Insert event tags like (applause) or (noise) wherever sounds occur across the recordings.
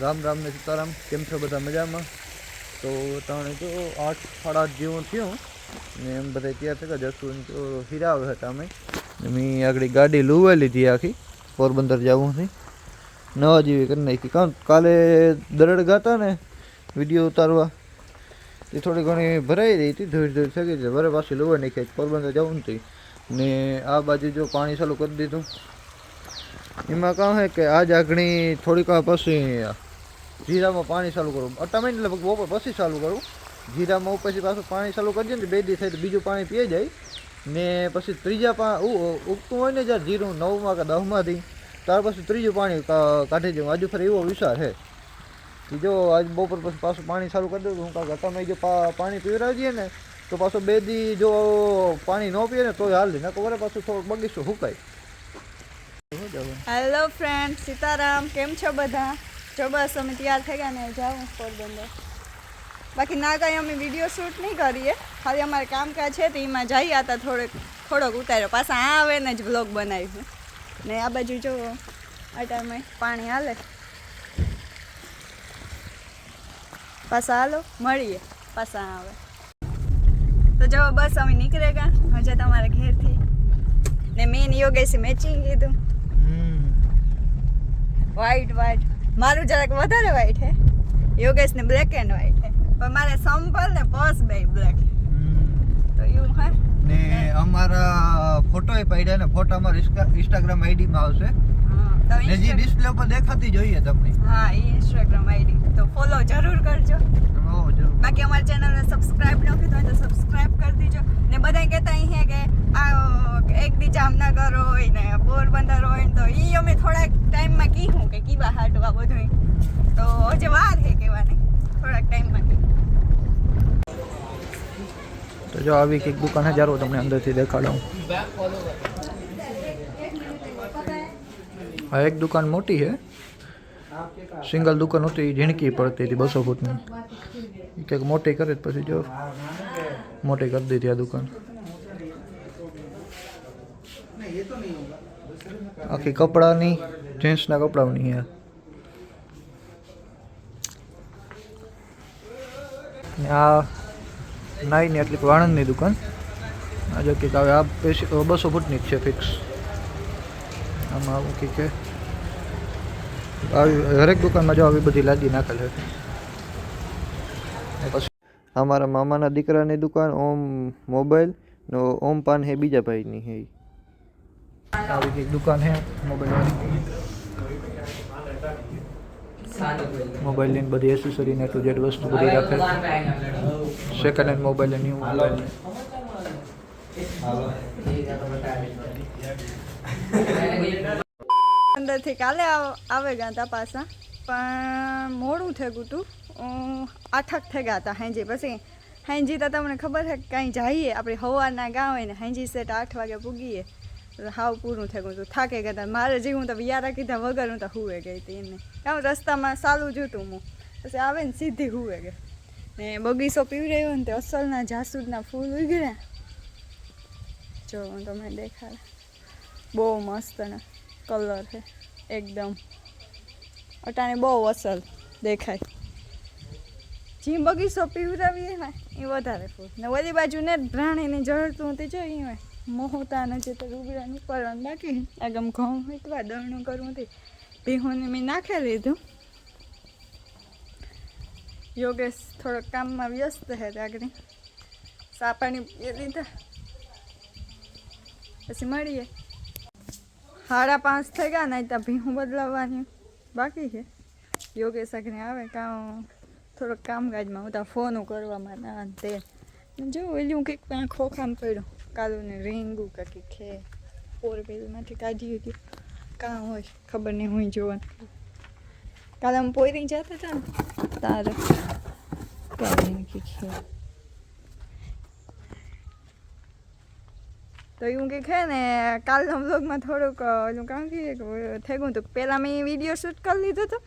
રામ રામ ને સીતારામ, કેમ છો બધા મજામાં? તો ત્રણે જો આઠ સાડા આઠ જેવું થયું. ને એમ બધા તૈયાર થયા જશું તો હિરાવે હતા અમે. મેં આગળ ગાડી લુવાઈ લીધી આખી, પોરબંદર જવું હતી નવા જેવી કરી નાખી. કારણ કાલે દરડ ગાતા ને, વીડિયો ઉતારવા, એ થોડી ઘણી ભરાઈ રહી હતી ધોઈ ધોઈ થઈ છે. ભરે પાછી લુવાઈ નાખી પોરબંદર જવું નથી. ને આ બાજુ જો પાણી ચાલુ કરી દીધું. એમાં કહે કે આજ આગણી થોડીક વાર પછી જીરામાં પાણી ચાલુ કરું. અટામે એટલે બપોર પછી ચાલુ કરું. જીરામાં ઉપરથી પછી પાણી ચાલુ કરી દઈએ ને બે દિવસ થાય તો બીજું પાણી પીએ જાય. ને પછી ત્રીજા પા ઉગતું હોય ને જ્યારે જીરું નવમાં કે દહમાંથી ત્યાર પછી ત્રીજું પાણી કાઢી દઉં. આજુ ફરી એવો વિચાર છે. કે જો આજ બપોર પછી પાછું પાણી ચાલુ કરી દઉં હું કાંક અટામે જો પાણી પીવડાવીએ ને, તો પાછું બે દી જો પાણી ન પીએ ને તોય હાલ દે ખબર પાછું થોડુંક બગીચું સુકાય શું હેલો ફ્રેન્ડ સીતારામ, કેમ છો બધા? જો બસ અમે તૈયાર થઈ ગયા ને જાઉં પોરબંદર. બાકી ના કાંઈ અમે વીડિયો શૂટ નહીં કરીએ. ખાલી અમારે કામકાજ છે તો એમાં જઈએ હતા થોડોક થોડોક ઉતાર્યો. પાછા આ આવે ને જ બ્લોગ બનાવ્યું ને આ બાજુ જો આ ટાઈમે પાણી હાલે. પાછા હાલો મળીએ. પાછા આવે. તો જો બસ અમે નીકળે ગયા હજે તમારા ઘેરથી. ને મેન યોગેશ મેચિંગ કીધું. હમ. વ્હાઈટ વ્હાઈટ મારું જરાક વધારે વ્હાઈટ હે. યોગેશ ને બ્લેક એન્ડ વ્હાઈટ હે. પણ મારે સંપલ ને પર્સ બે બ્લેક તો એવું હે? ને અમારા ફોટો પડ્યા ને ફોટો અમારા ઇન્સ્ટાગ્રામ આઈડી માં આવશે. ને જે ડિસ્પ્લે ઉપર દેખાતી જોઈએ તમને. હા એ ઇન્સ્ટાગ્રામ આઈડી તો ફોલો જરૂર કરજો. બાકી અમારી ચેનલને સબસ્ક્રાઇબ ન કીધું હોય તો સબસ્ક્રાઇબ કરી દીજો. ને બધા કહેતા અહીં કે આ એક દી જામનગર હોય ને પોરબંદર હોય ને તો એ અમે થોડાક ટાઈમમાં કીધું કે કીવા હાટવા બધું તો હજે વાર હે કહેવાની. થોડાક ટાઈમમાં તો જો આવી કંઈક દુકાન હજારો તમને અંદરથી દેખાડું. આ એક દુકાન મોટી છે સિંગલ દુકાન હતી, ઝીણકી પડતી હતી બસો ફૂટની. ઈ કંઈક મોટી કરે પછી જો મોટી કરી દીધી આ દુકાન. આખી કપડાની જેન્ટ્સના કપડાઓની આ આ નાઈની એટલી વાણંદની દુકાન. આ જો કંઈક આવે આ બસો ફૂટની છે ફિક્સ આમાં આવું કંઈક આવી હરેક દુકાનમાં જો આવી બધી લાદી નાખેલ પછી અમારા મામાના દીકરાની દુકાન ઓમ મોબાઈલ નો ઓમ પાન હે બીજા ભાઈની હે. આવી કંઈક દુકાન હે મોબાઈલ મોબાઈલની ને બધી એસેસરી ને ટુ જેડ વસ્તુ બધી રાખે. Second hand mobile new mobile અંદરથી કાલે આવે ગયા હતા પાછા. પણ મોડું થઈ ગયું હતું આઠક થઈ ગયા હતા હેંજી. પછી હેંજી તો તમને ખબર છે કાંઈ જઈએ. આપણે હવારના ગાવે ને હેંજી સેટ આઠ વાગે પૂગીએ. હાવ પૂરું થઈ ગયું હતું. થાકે ગયા હતા. મારે જેવું તો યારા કીધા વગર હું તો હુવે ગઈ હતી એને કામ રસ્તામાં સાલું જોતું હું. પછી આવે ને સીધી હુવે ગઈ. ને બગીચો પીવી રહ્યો ને તે અસલના જાસૂદના ફૂલ ઉગડ્યા જો તમને દેખાડે. બહુ મસ્ત ને કલર છે. એકદમ અટાણે બહુ અસર દેખાય. જે બગીચો પીવડાવીએ ને એ વધારે ફૂલ. ને ઓલી બાજુ ને પ્રાણીને જળતું હતી જો હોય. મોહતા નથી તો રૂબડા નીકળવાનું બાકી આગમ ઘઉં વીટવા દળનું કરવું હતી ભીહુંને મેં નાખી લીધું. યોગેશ થોડોક કામમાં વ્યસ્ત છે આગળ સાપાણી એ લીધા. પછી મળીએ. સાડા પાંચ થઈ ગયા ને ત્યાં ભીહું બદલાવવાની. બાકી છે. યોગેશ અગ્ને આવે કાં થોડોક કામકાજમાં હું ત્યાં ફોન કરવામાં ના તે. જો ઓલું કંઈક ત્યાં ખોખામ પડ્યું, કાલુને રીંગું કે કંઈક છે. ફોર વ્હીલમાંથી કાઢી હતી. કાં હોય, ખબર નહીં હું જોવાનું. કાલે અમે પોઈરી જતા હતા ને, તારે. કાલે કંઈક છે. તો એવું કે છે ને, કાલના બ્લોગમાં થોડુંક એનું કામ થઈ ગયું હતું પહેલાં મેં વીડિયો શૂટ કરી લીધો હતો.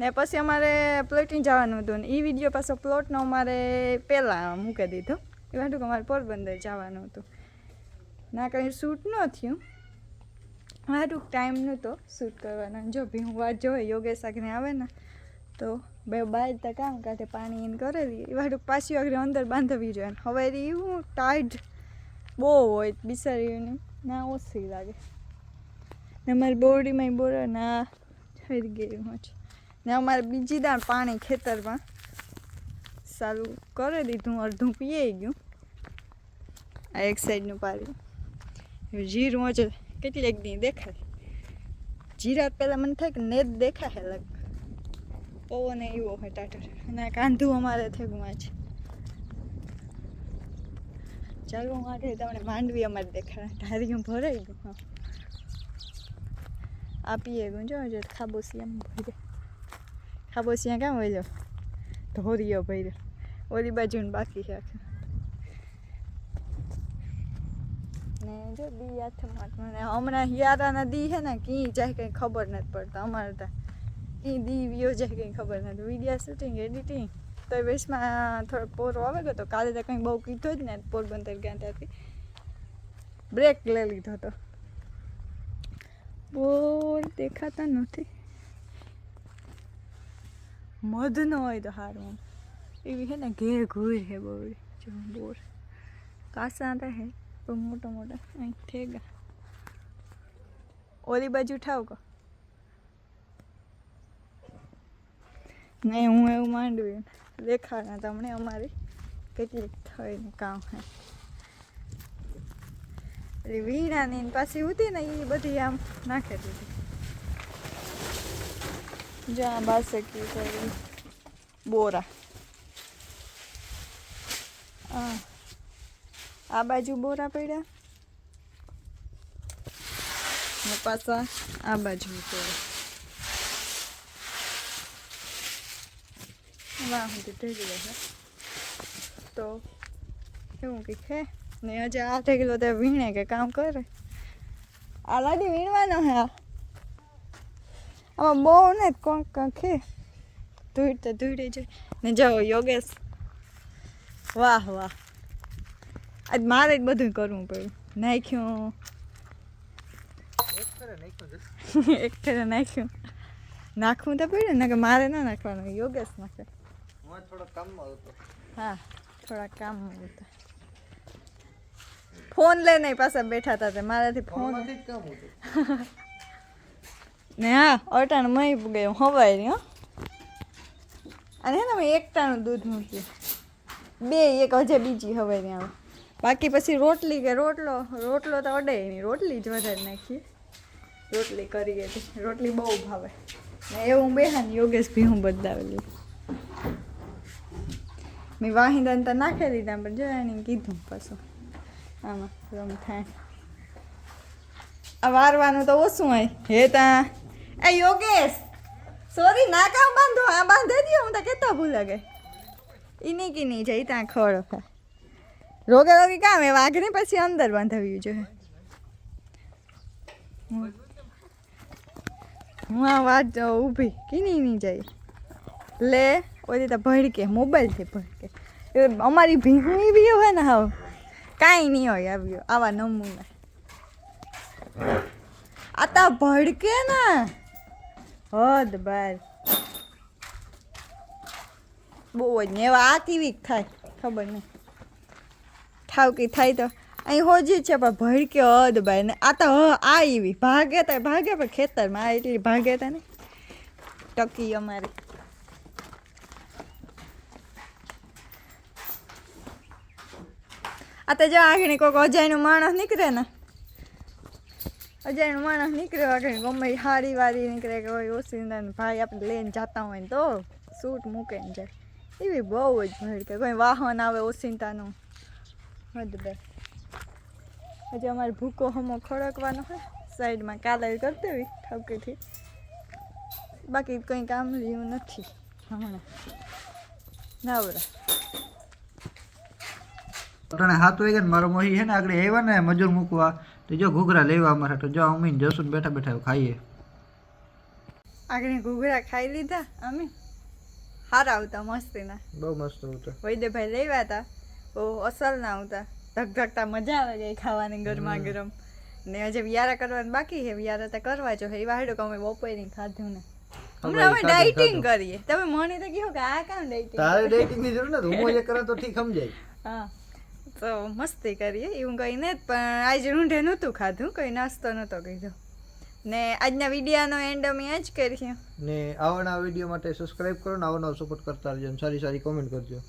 ને પછી અમારે પ્લોટિંગ જવાનું હતું ને એ વીડિયો પાછો પ્લોટનો અમારે પહેલાં મૂકી દીધો. એ માટે અમારે પોરબંદર જવાનું હતું. ના કંઈ શૂટ ન થયું. હારું ટાઈમ નહોતો શૂટ કરવાનો. જો ભી હું વાત જોઈ યોગેશ આગને આવે ને, તો બે બાર તો કામ કાઢે, પાણી એને કરેલી. એ વાળું પાછી આગળ અંદર બાંધવી જોઈએ. હવે એ હું ટાઈટ બહુ હોય, બિચારીઓને. ના, ઓછી લાગે. ને અમારી બોરડીમાં બોરો ના થઈ ગયું છે ને અમારે બીજી દાણ પાણી ખેતરમાં. સારું કરી દીધું, અડધું પીએ ગયું. આ એક સાઈડનું પાણી. જીરું હજુ કેટલીક દી દેખાય. જીરા પહેલાં મને થાય કે નેત દેખાય લગ પવન એવો હોય ટાટર અને કાંધું અમારે થયું છે. ચાલો માટે તમને માંડવી અમારે દેખાડે. ધારીયું ભરાઈ ગયું, હા. આપીએ ગયું જો હજુ ખાબોસિયા ભરે ખાબોસિયા ક્યાં વળ્યો ધોરીઓ ભર્યો. ઓલી બાજુ બાકી છે ને જો દી હાથમાં મને હમણાં હિયારાના દી છે ને કી જાય કંઈ ખબર નથી પડતા. અમારે ત્યાં કી દી વિયો જાય કંઈ ખબર નથી. વિડીયા શૂટિંગ એડિટિંગ તો વેસમાં થોડો પોરો આવે ગયો તો કાલે તો કંઈ બહુ કીધો જ ને પોરબંદર ગયા ત્યાંથી. બ્રેક લઈ લીધો તો. બોર દેખાતા નથી. મધ ન હોય તો સારું એવી છે ને ઘેર ઘૂર હે બહુ જો બોર. કાસા હતા હે, તો મોટા મોટા, અહીં થેગા ઓલી બાજુ ઠાવ કો. નહીં, હું એવું માંડવી દેખાડા તમને અમારી કેટલીક થઈને કામ હે. એટલે વીણાની પાછી હતી ને એ બધી આમ નાખી દીધી. જ્યાં બાસકી કરી બોરા. આ. આ બાજુ બોરા પડ્યા. પાછા આ બાજુ પડ્યા વાહ સુધી થઈ ગયો છે. તો એવું કંઈક છે ને હજી આ થઈ ગયેલો તો વીણે કે કામ કરે. આ લાડી વીણવાનો હે આમાં બહુ ને કોણ કોણ ખે ધૂળ તો ધૂળી જાય ને જાઓ યોગેશ. વાહ વાહ. આજ મારે જ બધું કરવું પડ્યું. નાખ્યું. એક ફેરે નાખ્યું (laughs) નાખવું તો પડ્યું ને કે મારે ના નાખવાનું યોગેશ નાખે. હું થોડો કામ હતા ફોન લઈને પાછા બેઠા હતા મારાથી ફોન ને હા અટાણ મહી ગયો હવાય હો. અને હેને મેં એકટાણું દૂધ મૂક્યું. બે એક હજે બીજી હવાય ને આવે. બાકી પછી રોટલી કે રોટલો રોટલો તો અડે નહીં રોટલી જ વધારે નાખીએ. રોટલી કરીએ રોટલી બહુ ભાવે. ને એવું બેહાન યોગેશ ભી હું બદલાવેલી મેં વાહિંદાને તો નાખી દીધા, પણ જો એને કીધું પાછું. આમાં રમ થાય. આ વારવાનું તો ઓછું હોય. હે તા. એ યોગેશ સોરી ના કામ બાંધો, આ બાંધી દો હું તો કેતો ભૂલ ગઈ. ઈની કી નહીં જઈ ત્યાં ખડો ખા. રોગે રોગે કામ, એ વાઘને પછી અંદર બાંધાવ્યું જોઈએ હું. આ વાત ઊભી કીની નહીં જઈ લે. ઓલી તો ભડકે, મોબાઈલથી ભડકે. અમારી ભીંગણી બી હોય ને હા કાંઈ નહીં હોય આવ્યો, આવા નમૂના. આ તા ભડકે ને. હદ બાર. બહુ જ ને એવા આ કેવી થાય, ખબર નહીં. ઠાવકી થાય તો અહીં હોજી છે, પણ ભડકે હદ બાર ને. આ તો આ એવી. ભાગે તો, ભાગે પણ ખેતરમાં આ એટલી ભાગે તા ને ટકી અમારી. આ તો જો આગળ કોઈક અજાયનું માણસ નીકળે ને. અજાયનું માણસ નીકળે આગળ ગમે હારી વારી નીકળે કે હોય ઓસિંદા ભાઈ આપણે લઈને જતા હોય ને તો સૂટ મૂકે ને જાય. એવી બહુ જ ભીડ કે કોઈ વાહન આવે ઓસિંતાનું હદ બે. હજી અમારે ભૂકો હમો ખડકવાનો હોય સાઈડમાં કાલે કરતી હોય ઠપકીથી બાકી કંઈ કામ રહ્યું નથી હમણાં. નવરા. અટાણે હાથ વાગે ને મારો મોહી છે ને આગળ આવ્યા ને મજૂર મૂકવા તો જો ઘૂઘરા લેવા અમારા તો જો અમીન જશું ને બેઠા બેઠા ખાઈએ. આગળ ઘૂઘરા ખાઈ લીધા અમે. સારા આવતા મસ્તીના. બહુ મસ્ત આવતા. વૈદ્યભાઈ લેવા હતા બહુ અસલ ના આવતા. ધગધગતા મજા આવે ગઈ ખાવાની ગરમા ગરમ. ને હજી વિયારા કરવાનું બાકી છે વિયારા તો કરવા જો એ વાડો કે અમે બપોરે ખાધું ને. હમણાં અમે ડાયટિંગ કરીએ. તમે મને તો કહો કે આ કામ ડાયટિંગ તારે dating ની જરૂર નથી. હું જે કરે તો ઠીક સમજાય. હા. તો મસ્તી કરીએ, એવું કંઈ ને પણ આજે ઊંઢે નહોતું ખાધું, કંઈ નાસ્તો નહોતો કીધો ને આજના વિડીયાનો એન્ડ અમે જ કરીએ. ને આવાના વીડિયો માટે સબસ્ક્રાઇબ કરો ને આવાનો સપોર્ટ કરતા રહેજો સારી સારી કોમેન્ટ કરજો.